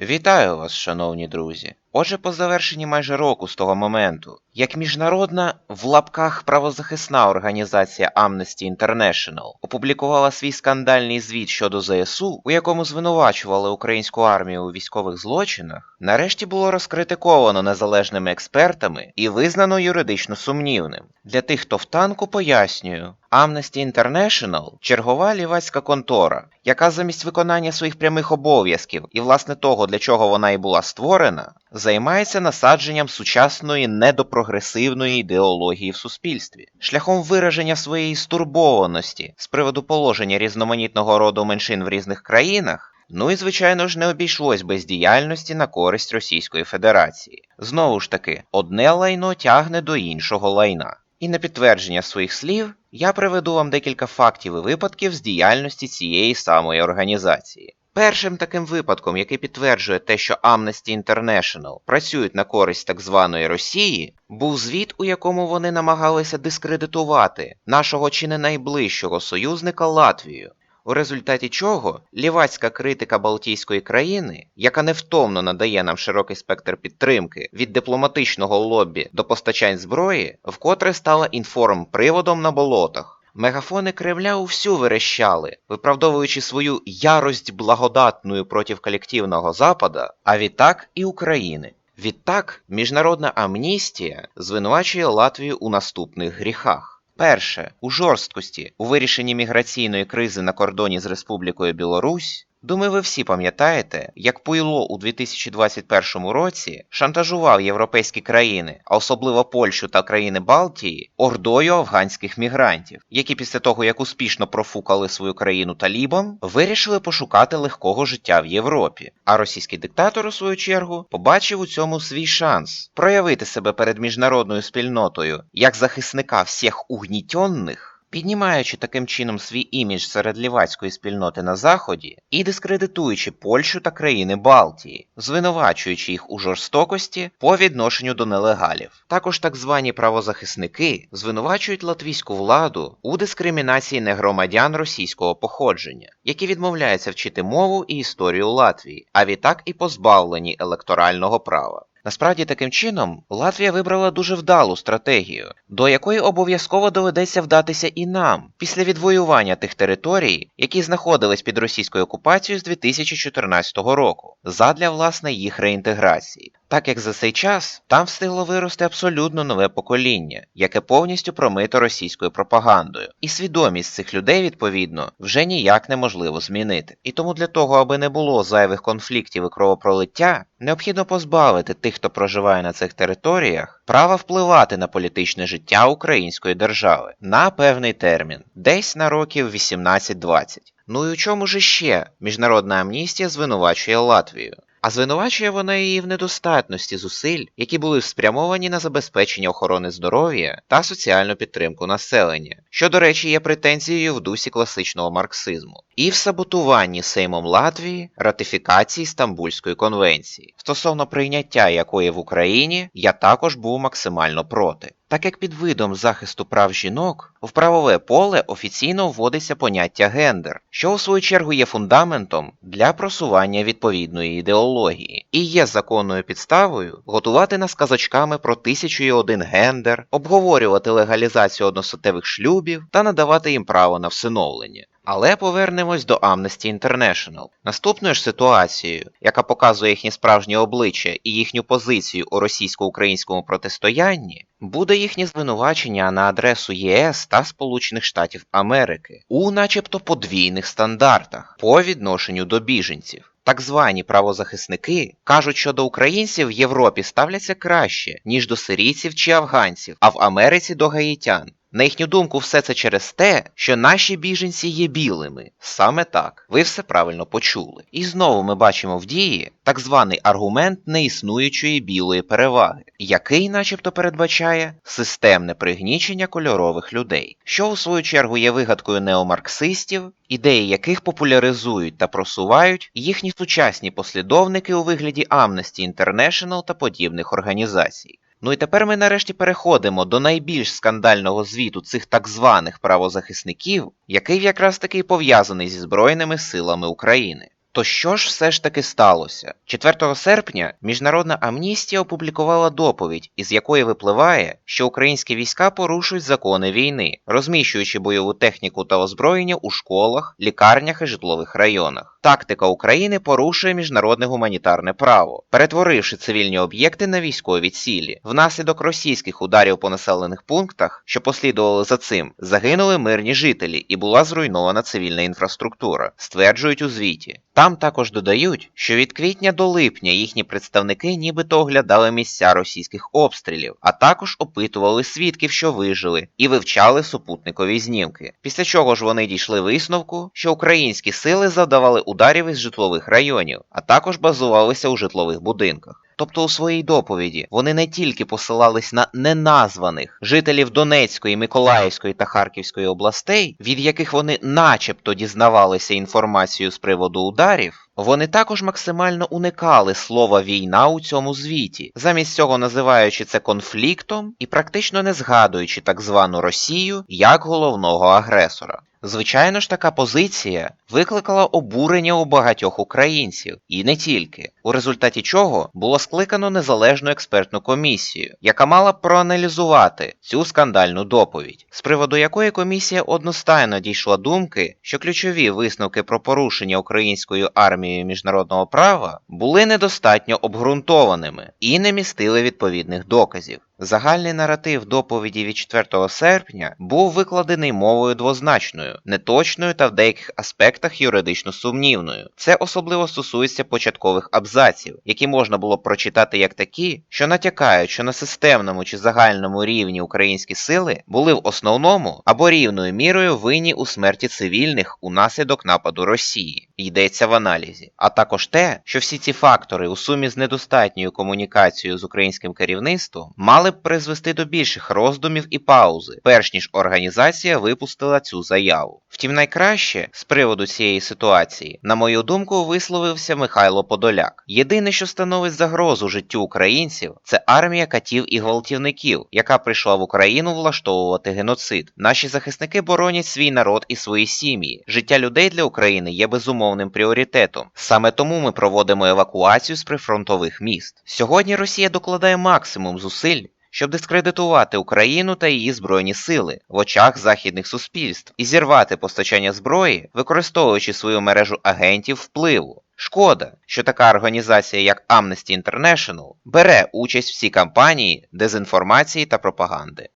Вітаю вас, шановні друзі. Отже, по завершенні майже року з того моменту, як міжнародна в лапках правозахисна організація Amnesty International опублікувала свій скандальний звіт щодо ЗСУ, у якому звинувачували українську армію у військових злочинах, нарешті було розкритиковано незалежними експертами і визнано юридично сумнівним. Для тих, хто в танку, пояснюю. Amnesty International – чергова лівацька контора, яка замість виконання своїх прямих обов'язків і власне того, для чого вона і була створена, займається насадженням сучасної недопрогресивної ідеології в суспільстві, шляхом вираження своєї стурбованості з приводу положення різноманітного роду меншин в різних країнах. Ну і звичайно ж не обійшлось без діяльності на користь Російської Федерації. Знову ж таки, одне лайно тягне до іншого лайна. І на підтвердження своїх слів я приведу вам декілька фактів і випадків з діяльності цієї самої організації. Першим таким випадком, який підтверджує те, що Amnesty International працюють на користь так званої Росії, був звіт, у якому вони намагалися дискредитувати нашого чи не найближчого союзника Латвію. У результаті чого лівацька критика Балтійської країни, яка невтомно надає нам широкий спектр підтримки від дипломатичного лобі до постачань зброї, вкотре стала інформприводом на болотах. Мегафони Кремля увсю верещали, виправдовуючи свою ярость благодатною проти колективного Запада, а відтак і України. Відтак, міжнародна амністія звинувачує Латвію у наступних гріхах. Перше у жорсткості у вирішенні міграційної кризи на кордоні з Республікою Білорусь. Думаю, ви всі пам'ятаєте, як Пуйло у 2021 році шантажував європейські країни, а особливо Польщу та країни Балтії, ордою афганських мігрантів, які після того, як успішно профукали свою країну талібам, вирішили пошукати легкого життя в Європі. А російський диктатор, у свою чергу, побачив у цьому свій шанс проявити себе перед міжнародною спільнотою як захисника всіх угнітьонних, піднімаючи таким чином свій імідж серед лівацької спільноти на Заході і дискредитуючи Польщу та країни Балтії, звинувачуючи їх у жорстокості по відношенню до нелегалів. Також так звані правозахисники звинувачують латвійську владу у дискримінації негромадян російського походження, які відмовляються вчити мову і історію Латвії, а відтак і позбавлені електорального права. Насправді таким чином Латвія вибрала дуже вдалу стратегію, до якої обов'язково доведеться вдатися і нам після відвоювання тих територій, які знаходились під російською окупацією з 2014 року, задля власне їх реінтеграції. Так як за цей час там встигло вирости абсолютно нове покоління, яке повністю промито російською пропагандою, і свідомість цих людей, відповідно, вже ніяк неможливо змінити. І тому для того, аби не було зайвих конфліктів і кровопролиття, необхідно позбавити тих, хто проживає на цих територіях, права впливати на політичне життя української держави на певний термін, десь на років 18-20. Ну і у чому ж ще міжнародна амністія звинувачує Латвію? А звинувачує вона її в недостатності зусиль, які були спрямовані на забезпечення охорони здоров'я та соціальну підтримку населення, що, до речі, є претензією в дусі класичного марксизму, і в саботуванні Сеймом Латвії ратифікації Стамбульської конвенції, стосовно прийняття якої в Україні я також був максимально проти. Так як під видом захисту прав жінок в правове поле офіційно вводиться поняття гендер, що у свою чергу є фундаментом для просування відповідної ідеології, і є законною підставою готувати нас казочками про тисячу і один гендер, обговорювати легалізацію односотевих шлюбів та надавати їм право на всиновлення. Але повернемось до Amnesty International. Наступною ж ситуацією, яка показує їхнє справжнє обличчя і їхню позицію у російсько-українському протистоянні, буде їхнє звинувачення на адресу ЄС та Сполучених Штатів Америки у начебто подвійних стандартах по відношенню до біженців. Так звані правозахисники кажуть, що до українців в Європі ставляться краще, ніж до сирійців чи афганців, а в Америці до гаїтян. На їхню думку, все це через те, що наші біженці є білими. Саме так, ви все правильно почули. І знову ми бачимо в дії так званий аргумент неіснуючої білої переваги, який, начебто, передбачає системне пригнічення кольорових людей, що у свою чергу є вигадкою неомарксистів, ідеї яких популяризують та просувають їхні сучасні послідовники у вигляді Amnesty International та подібних організацій. Ну і тепер ми нарешті переходимо до найбільш скандального звіту цих так званих правозахисників, який якраз таки пов'язаний зі Збройними силами України. То що ж все ж таки сталося? 4 серпня Міжнародна амністія опублікувала доповідь, із якої випливає, що українські війська порушують закони війни, розміщуючи бойову техніку та озброєння у школах, лікарнях і житлових районах. Тактика України порушує міжнародне гуманітарне право, перетворивши цивільні об'єкти на військові цілі. Внаслідок російських ударів по населених пунктах, що послідували за цим, загинули мирні жителі і була зруйнована цивільна інфраструктура, стверджують у звіті. Там також додають, що від квітня до липня їхні представники нібито оглядали місця російських обстрілів, а також опитували свідків, що вижили, і вивчали супутникові знімки. Після чого ж вони дійшли висновку, що українські сили завдавали ударів із житлових районів, а також базувалися у житлових будинках. Тобто у своїй доповіді вони не тільки посилались на неназваних жителів Донецької, Миколаївської та Харківської областей, від яких вони начебто дізнавалися інформацію з приводу ударів, вони також максимально уникали слова війна у цьому звіті, замість цього називаючи це конфліктом і практично не згадуючи так звану Росію як головного агресора. Звичайно ж, така позиція викликала обурення у багатьох українців, і не тільки, у результаті чого було скликано незалежну експертну комісію, яка мала проаналізувати цю скандальну доповідь, з приводу якої комісія одностайно дійшла думки, що ключові висновки про порушення українською армією міжнародного права були недостатньо обґрунтованими і не містили відповідних доказів. Загальний наратив доповіді від 4 серпня був викладений мовою двозначною, неточною та в деяких аспектах юридично сумнівною. Це особливо стосується початкових абзаців, які можна було прочитати як такі, що натякають, що на системному чи загальному рівні українські сили були в основному або рівною мірою винні у смерті цивільних унаслідок нападу Росії. Йдеться в аналізі, а також те, що всі ці фактори у сумі з недостатньою комунікацією з українським керівництвом мали призвести до більших роздумів і паузи, перш ніж організація випустила цю заяву. Втім, найкраще з приводу цієї ситуації, на мою думку, висловився Михайло Подоляк. Єдине, що становить загрозу життю українців, це армія катів і гвалтівників, яка прийшла в Україну влаштовувати геноцид. Наші захисники боронять свій народ і свої сім'ї. Життя людей для України є безумовним пріоритетом. Саме тому ми проводимо евакуацію з прифронтових міст. Сьогодні Росія докладає максимум зусиль щоб дискредитувати Україну та її збройні сили в очах західних суспільств і зірвати постачання зброї, використовуючи свою мережу агентів впливу. Шкода, що така організація, як Amnesty International, бере участь в цій кампанії дезінформації та пропаганди.